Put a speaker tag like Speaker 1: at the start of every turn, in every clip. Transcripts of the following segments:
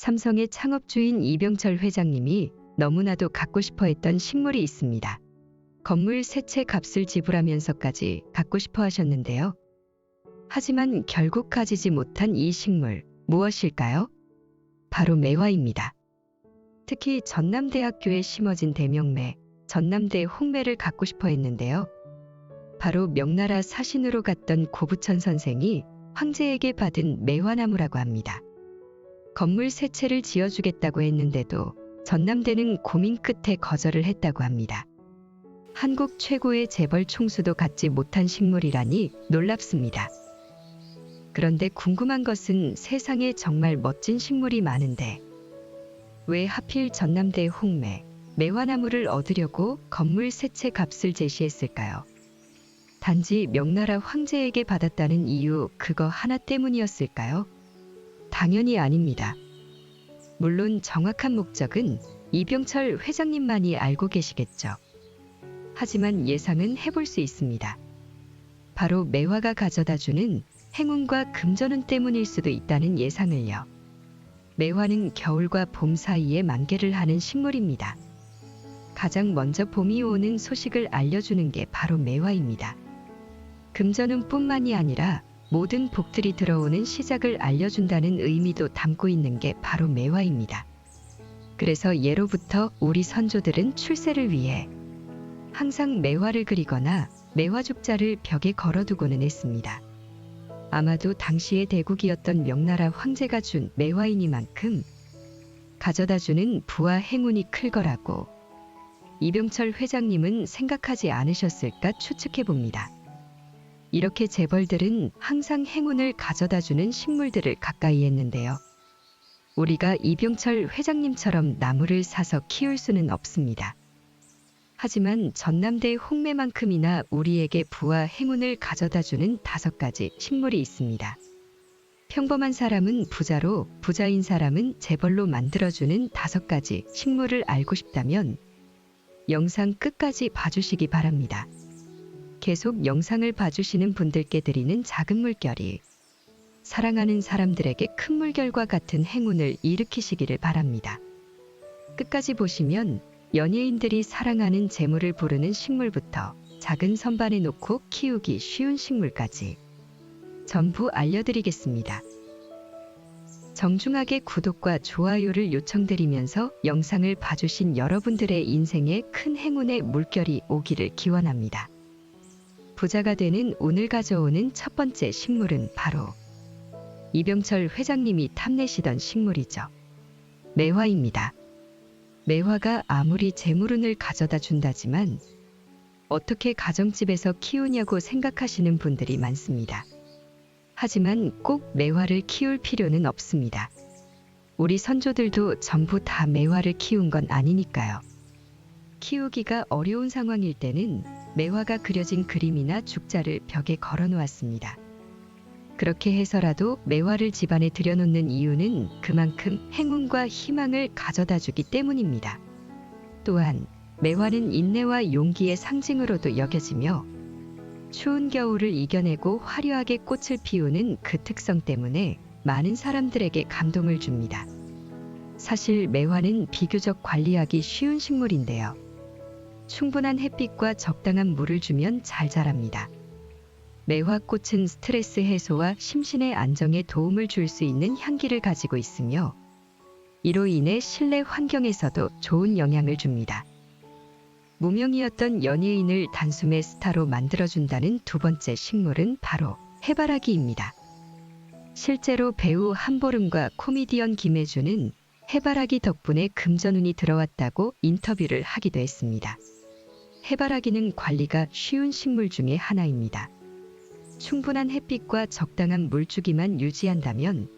Speaker 1: 삼성의 창업주인 이병철 회장님이 너무나도 갖고 싶어 했던 식물이 있습니다. 건물 세 채 값을 지불하면서까지 갖고 싶어 하셨는데요. 하지만 결국 가지지 못한 이 식물 무엇일까요? 바로 매화입니다. 특히 전남대학교에 심어진 대명매, 전남대 홍매를 갖고 싶어 했는데요. 바로 명나라 사신으로 갔던 고부천 선생이 황제에게 받은 매화나무라고 합니다. 건물 세 채를 지어주겠다고 했는데도 전남대는 고민 끝에 거절을 했다고 합니다. 한국 최고의 재벌 총수도 갖지 못한 식물이라니 놀랍습니다. 그런데 궁금한 것은 세상에 정말 멋진 식물이 많은데 왜 하필 전남대 홍매, 매화나무를 얻으려고 건물 세 채 값을 제시했을까요? 단지 명나라 황제에게 받았다는 이유 그거 하나 때문이었을까요? 당연히 아닙니다. 물론 정확한 목적은 이병철 회장님만이 알고 계시겠죠. 하지만 예상은 해볼 수 있습니다. 바로 매화가 가져다 주는 행운과 금전운 때문일 수도 있다는 예상을요. 매화는 겨울과 봄 사이에 만개를 하는 식물입니다. 가장 먼저 봄이 오는 소식을 알려주는 게 바로 매화입니다. 금전운 뿐만이 아니라 모든 복들이 들어오는 시작을 알려준다는 의미도 담고 있는 게 바로 매화입니다. 그래서 예로부터 우리 선조들은 출세를 위해 항상 매화를 그리거나 매화죽자를 벽에 걸어두고는 했습니다. 아마도 당시의 대국이었던 명나라 황제가 준 매화이니만큼 가져다 주는 부와 행운이 클 거라고 이병철 회장님은 생각하지 않으셨을까 추측해 봅니다. 이렇게 재벌들은 항상 행운을 가져다 주는 식물들을 가까이 했는데요. 우리가 이병철 회장님처럼 나무를 사서 키울 수는 없습니다. 하지만 전남대 홍매만큼이나 우리에게 부와 행운을 가져다 주는 다섯 가지 식물이 있습니다. 평범한 사람은 부자로, 부자인 사람은 재벌로 만들어주는 다섯 가지 식물을 알고 싶다면 영상 끝까지 봐주시기 바랍니다. 계속 영상을 봐주시는 분들께 드리는 작은 물결이 사랑하는 사람들에게 큰 물결과 같은 행운을 일으키시기를 바랍니다. 끝까지 보시면 연예인들이 사랑하는 재물을 부르는 식물부터 작은 선반에 놓고 키우기 쉬운 식물까지 전부 알려드리겠습니다. 정중하게 구독과 좋아요를 요청드리면서 영상을 봐주신 여러분들의 인생에 큰 행운의 물결이 오기를 기원합니다. 부자가 되는 오늘 가져오는 첫 번째 식물은 바로 이병철 회장님이 탐내시던 식물이죠. 매화입니다. 매화가 아무리 재물운을 가져다 준다지만 어떻게 가정집에서 키우냐고 생각하시는 분들이 많습니다. 하지만 꼭 매화를 키울 필요는 없습니다. 우리 선조들도 전부 다 매화를 키운 건 아니니까요. 키우기가 어려운 상황일 때는 매화가 그려진 그림이나 죽자를 벽에 걸어 놓았습니다. 그렇게 해서라도 매화를 집안에 들여놓는 이유는 그만큼 행운과 희망을 가져다 주기 때문입니다. 또한 매화는 인내와 용기의 상징으로도 여겨지며 추운 겨울을 이겨내고 화려하게 꽃을 피우는 그 특성 때문에 많은 사람들에게 감동을 줍니다. 사실 매화는 비교적 관리하기 쉬운 식물인데요. 충분한 햇빛과 적당한 물을 주면 잘 자랍니다. 매화꽃은 스트레스 해소와 심신의 안정에 도움을 줄 수 있는 향기를 가지고 있으며 이로 인해 실내 환경에서도 좋은 영향을 줍니다. 무명이었던 연예인을 단숨에 스타로 만들어준다는 두 번째 식물은 바로 해바라기입니다. 실제로 배우 한보름과 코미디언 김혜주는 해바라기 덕분에 금전운이 들어왔다고 인터뷰를 하기도 했습니다. 해바라기는 관리가 쉬운 식물 중에 하나입니다. 충분한 햇빛과 적당한 물주기만 유지한다면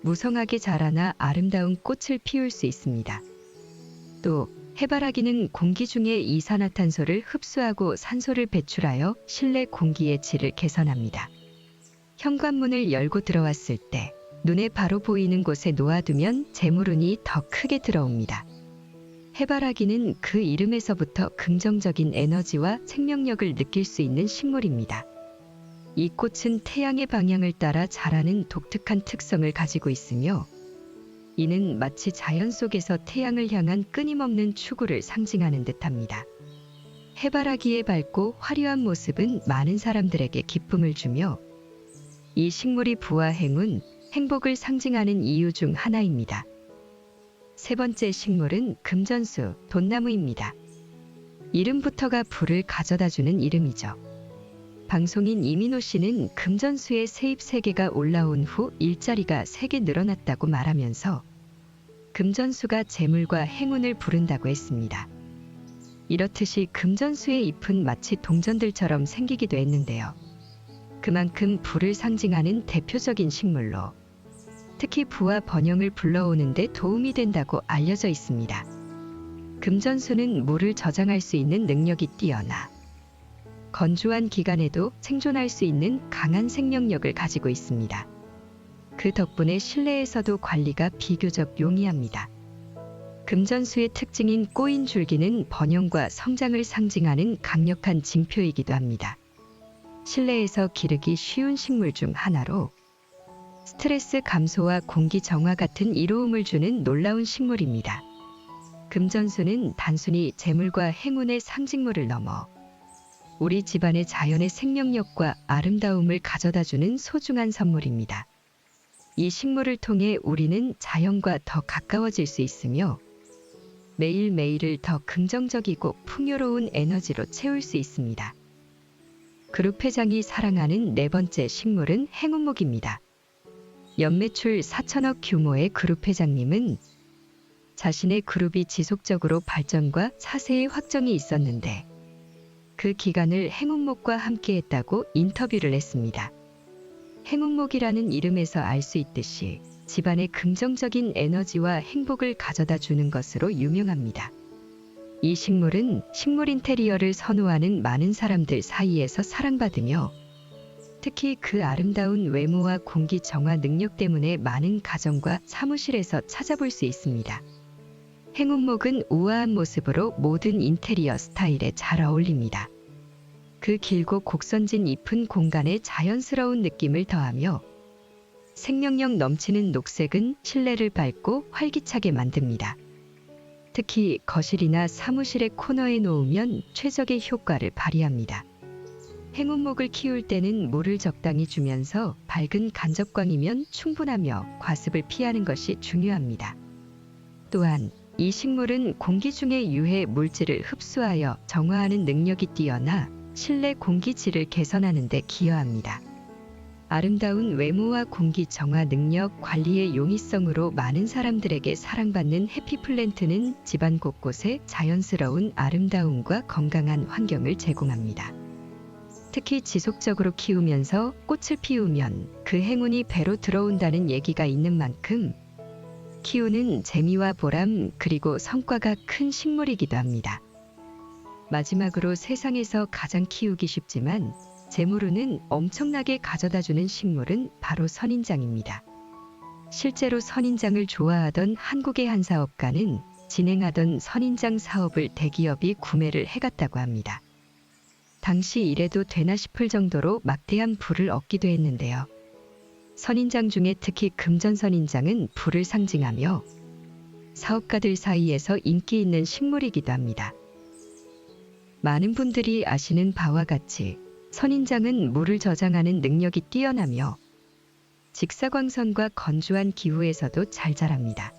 Speaker 1: 무성하게 자라나 아름다운 꽃을 피울 수 있습니다. 또 해바라기는 공기 중에 이산화탄소를 흡수하고 산소를 배출하여 실내 공기의 질을 개선합니다. 현관문을 열고 들어왔을 때 눈에 바로 보이는 곳에 놓아두면 재물운이 더 크게 들어옵니다. 해바라기는 그 이름에서부터 긍정적인 에너지와 생명력을 느낄 수 있는 식물입니다. 이 꽃은 태양의 방향을 따라 자라는 독특한 특성을 가지고 있으며 이는 마치 자연 속에서 태양을 향한 끊임없는 추구를 상징하는 듯합니다. 해바라기의 밝고 화려한 모습은 많은 사람들에게 기쁨을 주며 이 식물이 부와 행운, 행복을 상징하는 이유 중 하나입니다. 세 번째 식물은 금전수, 돈나무입니다. 이름부터가 부를 가져다 주는 이름이죠. 방송인 이민호 씨는 금전수의 세입 세개가 올라온 후 일자리가 세개 늘어났다고 말하면서 금전수가 재물과 행운을 부른다고 했습니다. 이렇듯이 금전수의 잎은 마치 동전들처럼 생기기도 했는데요. 그만큼 부를 상징하는 대표적인 식물로 특히 부와 번영을 불러오는 데 도움이 된다고 알려져 있습니다. 금전수는 물을 저장할 수 있는 능력이 뛰어나 건조한 기간에도 생존할 수 있는 강한 생명력을 가지고 있습니다. 그 덕분에 실내에서도 관리가 비교적 용이합니다. 금전수의 특징인 꼬인 줄기는 번영과 성장을 상징하는 강력한 징표이기도 합니다. 실내에서 기르기 쉬운 식물 중 하나로 스트레스 감소와 공기 정화 같은 이로움을 주는 놀라운 식물입니다. 금전수는 단순히 재물과 행운의 상징물을 넘어 우리 집안의 자연의 생명력과 아름다움을 가져다 주는 소중한 선물입니다. 이 식물을 통해 우리는 자연과 더 가까워질 수 있으며 매일매일을 더 긍정적이고 풍요로운 에너지로 채울 수 있습니다. 그룹 회장이 사랑하는 네 번째 식물은 행운목입니다. 연매출 4천억 규모의 그룹 회장님은 자신의 그룹이 지속적으로 발전과 차세의 확정이 있었는데 그 기간을 행운목과 함께했다고 인터뷰를 했습니다. 행운목이라는 이름에서 알 수 있듯이 집안에 긍정적인 에너지와 행복을 가져다 주는 것으로 유명합니다. 이 식물은 식물 인테리어를 선호하는 많은 사람들 사이에서 사랑받으며 특히 그 아름다운 외모와 공기 정화 능력 때문에 많은 가정과 사무실에서 찾아볼 수 있습니다. 행운목은 우아한 모습으로 모든 인테리어 스타일에 잘 어울립니다. 그 길고 곡선진 잎은 공간에 자연스러운 느낌을 더하며 생명력 넘치는 녹색은 실내를 밝고 활기차게 만듭니다. 특히 거실이나 사무실의 코너에 놓으면 최적의 효과를 발휘합니다. 행운목을 키울 때는 물을 적당히 주면서 밝은 간접광이면 충분하며 과습을 피하는 것이 중요합니다. 또한 이 식물은 공기 중의 유해 물질을 흡수하여 정화하는 능력이 뛰어나 실내 공기질을 개선하는 데 기여합니다. 아름다운 외모와 공기 정화 능력 관리의 용이성으로 많은 사람들에게 사랑받는 해피플랜트는 집안 곳곳에 자연스러운 아름다움과 건강한 환경을 제공합니다. 특히 지속적으로 키우면서 꽃을 피우면 그 행운이 배로 들어온다는 얘기가 있는 만큼 키우는 재미와 보람 그리고 성과가 큰 식물이기도 합니다. 마지막으로 세상에서 가장 키우기 쉽지만 재물운은 엄청나게 가져다주는 식물은 바로 선인장입니다. 실제로 선인장을 좋아하던 한국의 한 사업가는 진행하던 선인장 사업을 대기업이 구매를 해갔다고 합니다. 당시 이래도 되나 싶을 정도로 막대한 부를 얻기도 했는데요. 선인장 중에 특히 금전선인장은 부를 상징하며 사업가들 사이에서 인기 있는 식물이기도 합니다. 많은 분들이 아시는 바와 같이 선인장은 물을 저장하는 능력이 뛰어나며 직사광선과 건조한 기후에서도 잘 자랍니다.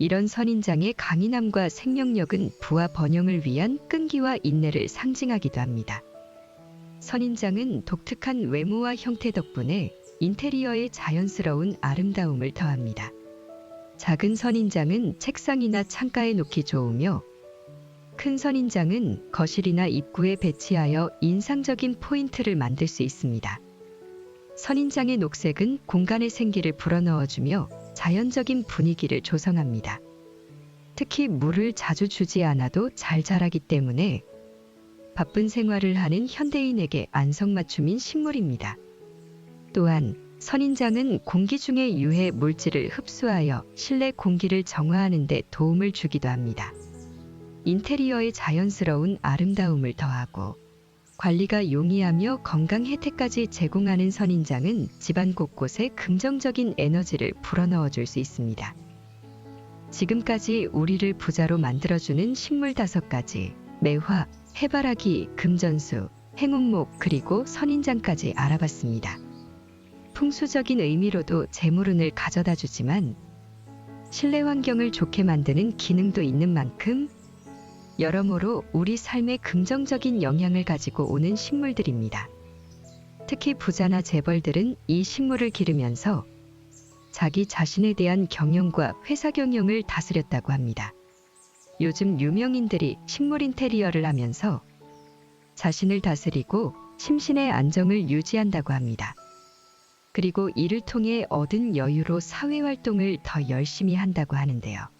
Speaker 1: 이런 선인장의 강인함과 생명력은 부와 번영을 위한 끈기와 인내를 상징하기도 합니다. 선인장은 독특한 외모와 형태 덕분에 인테리어에 자연스러운 아름다움을 더합니다. 작은 선인장은 책상이나 창가에 놓기 좋으며 큰 선인장은 거실이나 입구에 배치하여 인상적인 포인트를 만들 수 있습니다. 선인장의 녹색은 공간의 생기를 불어넣어주며 자연적인 분위기를 조성합니다. 특히 물을 자주 주지 않아도 잘 자라기 때문에 바쁜 생활을 하는 현대인에게 안성맞춤인 식물입니다. 또한 선인장은 공기 중의 유해 물질을 흡수하여 실내 공기를 정화하는 데 도움을 주기도 합니다. 인테리어에 자연스러운 아름다움을 더하고 관리가 용이하며 건강 혜택까지 제공하는 선인장은 집안 곳곳에 긍정적인 에너지를 불어넣어 줄 수 있습니다. 지금까지 우리를 부자로 만들어주는 식물 다섯 가지, 매화, 해바라기, 금전수, 행운목, 그리고 선인장까지 알아봤습니다. 풍수적인 의미로도 재물운을 가져다 주지만 실내 환경을 좋게 만드는 기능도 있는 만큼 여러모로 우리 삶에 긍정적인 영향을 가지고 오는 식물들입니다. 특히 부자나 재벌들은 이 식물을 기르면서 자기 자신에 대한 경영과 회사 경영을 다스렸다고 합니다. 요즘 유명인들이 식물 인테리어를 하면서 자신을 다스리고 심신의 안정을 유지한다고 합니다. 그리고 이를 통해 얻은 여유로 사회 활동을 더 열심히 한다고 하는데요.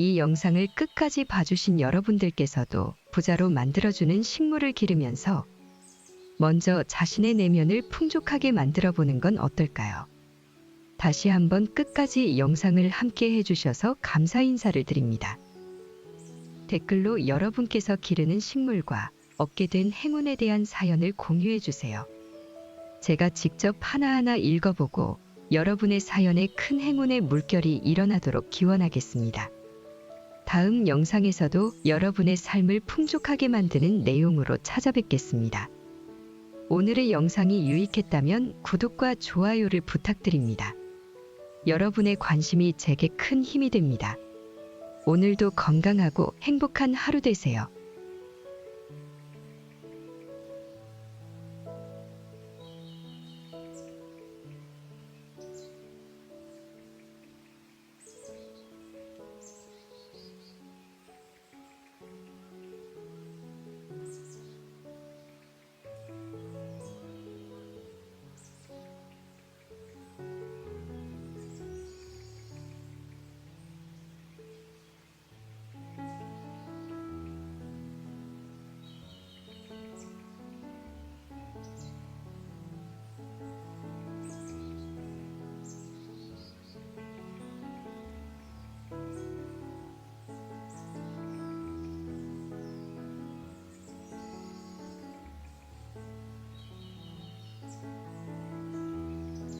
Speaker 1: 이 영상을 끝까지 봐주신 여러분들께서도 부자로 만들어주는 식물을 기르면서 먼저 자신의 내면을 풍족하게 만들어 보는 건 어떨까요? 다시 한번 끝까지 영상을 함께 해주셔서 감사 인사를 드립니다. 댓글로 여러분께서 기르는 식물과 얻게 된 행운에 대한 사연을 공유해 주세요. 제가 직접 하나하나 읽어보고 여러분의 사연에 큰 행운의 물결이 일어나도록 기원하겠습니다. 다음 영상에서도 여러분의 삶을 풍족하게 만드는 내용으로 찾아뵙겠습니다. 오늘의 영상이 유익했다면 구독과 좋아요를 부탁드립니다. 여러분의 관심이 제게 큰 힘이 됩니다. 오늘도 건강하고 행복한 하루 되세요.